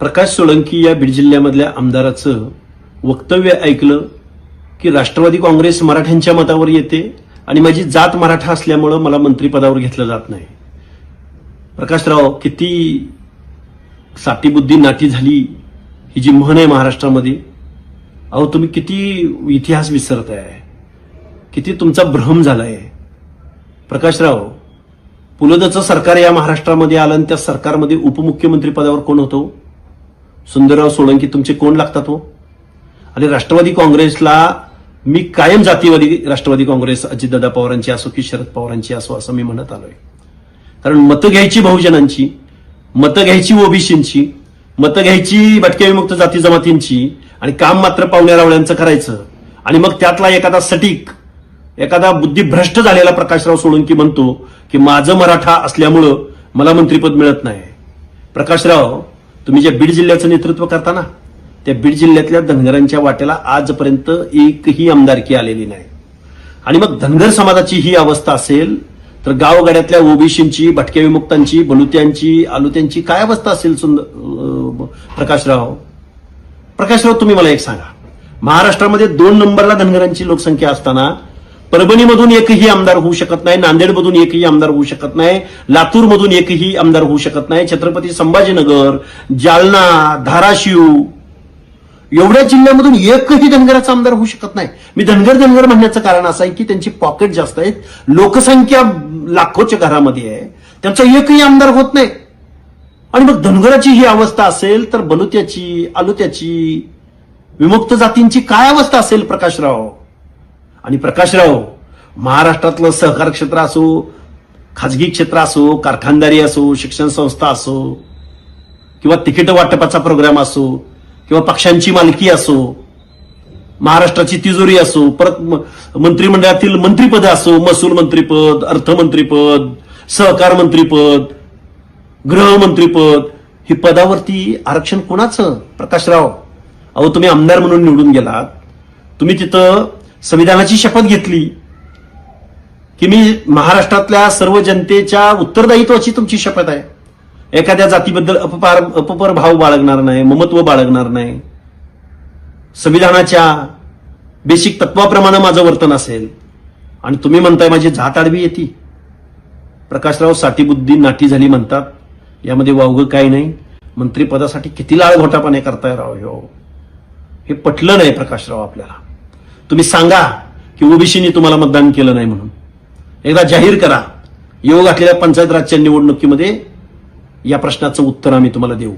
प्रकाश सोळंकी या बीड जिल्ह्यामधल्या आमदाराचं वक्तव्य ऐकलं की राष्ट्रवादी काँग्रेस मराठ्यांच्या मतावर येते आणि माझी जात मराठा असल्यामुळं मला मंत्रिपदावर घेतलं जात नाही. प्रकाशराव किती साटीबुद्धी नाटी झाली ही जी म्हण आहे महाराष्ट्रामध्ये. अहो तुम्ही किती इतिहास विसरताय. किती तुमचा भ्रम झालाय. प्रकाशराव पुलदचं सरकार या महाराष्ट्रामध्ये आलं आणि त्या सरकारमध्ये उपमुख्यमंत्री पदावर कोण होतो? सुंदरराव सोळंकी तुमचे कोण लागतात हो? आणि राष्ट्रवादी काँग्रेसला मी कायम जातीवादी राष्ट्रवादी काँग्रेस अजितदादा पवारांची असो की शरद पवारांची असो असं मी म्हणत आलोय. कारण मतं घ्यायची बहुजनांची मतं घ्यायची ओबीसींची मतं घ्यायची भटक्या विमुक्त जाती जमातींची आणि काम मात्र पाहुण्या रावळ्यांचं करायचं. आणि मग त्यातला एखादा सटीक एखादा बुद्धिभ्रष्ट झालेला प्रकाशराव सोळंकी म्हणतो की माझं मराठा असल्यामुळं मला मंत्रिपद मिळत नाही. प्रकाशराव तुम्ही ज्या बीड जिल्ह्याचं नेतृत्व करता ना त्या बीड जिल्ह्यातल्या धनगरांच्या वाट्याला आजपर्यंत एकही आमदारकी आलेली नाही. आणि मग धनगर समाजाची ही अवस्था असेल तर गावगाड्यातल्या ओबीसींची भटक्या विमुक्तांची बलुत्यांची आलुत्यांची काय अवस्था असेल सुंदर प्रकाशराव? प्रकाशराव तुम्ही मला एक सांगा. महाराष्ट्रामध्ये दोन नंबरला धनगरांची लोकसंख्या असताना परभणीमधून एकही आमदार होऊ शकत नाही नांदेडमधून एकही आमदार होऊ शकत नाही लातूरमधून एकही आमदार होऊ शकत नाही. छत्रपती संभाजीनगर जालना धाराशिव एवढ्या जिल्ह्यामधून एकही धनगराचा आमदार होऊ शकत नाही. मी धनगर धनगर म्हणण्याचं कारण असं आहे की त्यांची पॉकेट जास्त आहेत. लोकसंख्या लाखोच्या घरामध्ये आहे. त्यांचा एकही आमदार होत नाही. आणि मग धनगराची ही अवस्था असेल तर बलुत्याची आलुत्याची विमुक्त जातींची काय अवस्था असेल प्रकाशराव? आणि प्रकाशराव महाराष्ट्रातलं सहकार क्षेत्र असो खाजगी क्षेत्र असो कारखानदारी असो शिक्षण संस्था असो किंवा तिकीट वाटपाचा प्रोग्राम असो किंवा पक्षांची मालकी असो महाराष्ट्राची तिजोरी असो परत म- मंत्रिमंडळातील मंत्रीपद असो महसूल मंत्रीपद अर्थमंत्रीपद सहकार मंत्रीपद गृहमंत्रीपद ही पदावरती आरक्षण कोणाचं? प्रकाशराव अहो तुम्ही आमदार म्हणून निवडून गेलात. तुम्ही तिथं संविधानाची शपथ घेतली की मी महाराष्ट्रातल्या सर्व जनतेच्या उत्तरदायित्वाची तुमची शपथ आहे. एखाद्या जातीबद्दल अपपार अपपर भाव बाळगणार नाही ममत्व बाळगणार नाही. संविधानाच्या बेसिक तत्वाप्रमाणे माझं वर्तन असेल. आणि तुम्ही म्हणताय माझी जात आडवी येते. प्रकाशराव साठीबुद्धी नाटी झाली म्हणतात. यामध्ये वावगं काही नाही. मंत्रिपदासाठी किती लाळ घोटापाने करताय राव हो हे पटलं नाही प्रकाशराव आपल्याला. तुम्ही सांगा की ओबीसीनी तुम्हाला मतदान केलं नाही म्हणून. एकदा जाहीर करा. योग असलेल्या पंचायत राजच्या निवडणुकीमध्ये या प्रश्नाचं उत्तर आम्ही तुम्हाला देऊ.